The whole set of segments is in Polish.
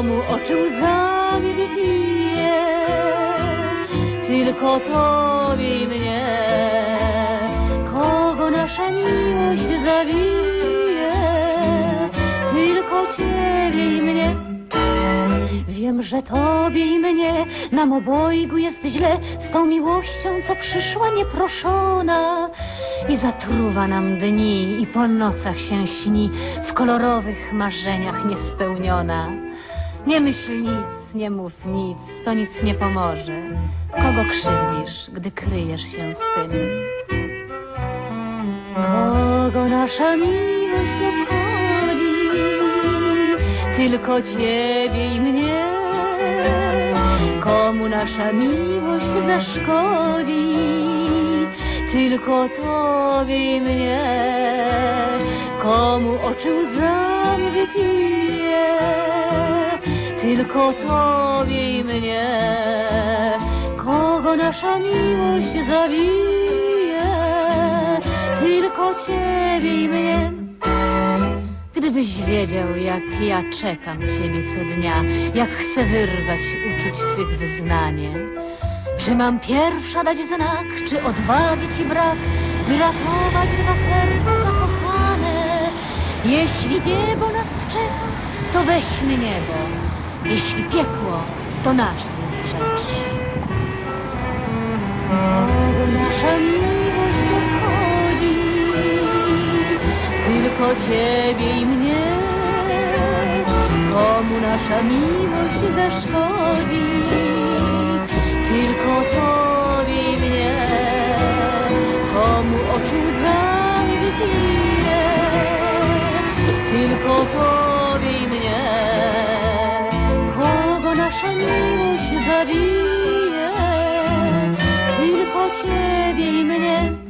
Komu oczy łzami wypije? Tylko Tobie i mnie. Kogo nasza miłość zawije? Tylko Ciebie i mnie. Wiem, że tobie i mnie nam obojgu jest źle z tą miłością, co przyszła nieproszona i zatruwa nam dni i po nocach się śni w kolorowych marzeniach niespełniona. Nie myśl nic, nie mów nic, to nic nie pomoże. Kogo krzywdzisz, gdy kryjesz się z tym? Kogo nasza miłość obchodzi? Tylko Ciebie i mnie. Komu nasza miłość zaszkodzi? Tylko Tobie i mnie. Komu oczy łzami wypije? Tylko Tobie i mnie. Kogo nasza miłość zabije? Tylko Ciebie i mnie. Gdybyś wiedział, jak ja czekam Ciebie co dnia, jak chcę wyrwać uczuć Twych wyznanie. Czy mam pierwsza dać znak, czy odwagi Ci brak, by ratować dwa serca zakochane? Jeśli niebo nas czeka, to weźmy niebo. Jeśli piekło, to nasza jest rzecz. Nasza miłość obchodzi? Tylko Ciebie i mnie. Komu nasza miłość zaszkodzi? Tylko Tobie i mnie. Komu oczu łzami wypije? Tylko Tobie Nasza miłość zabije? Tylko Ciebie i mnie.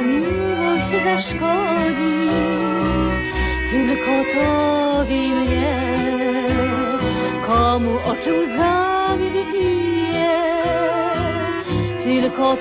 miłość zaszkodzi? Tylko Tobie mnie. Komu oczy łzami wypije? Tylko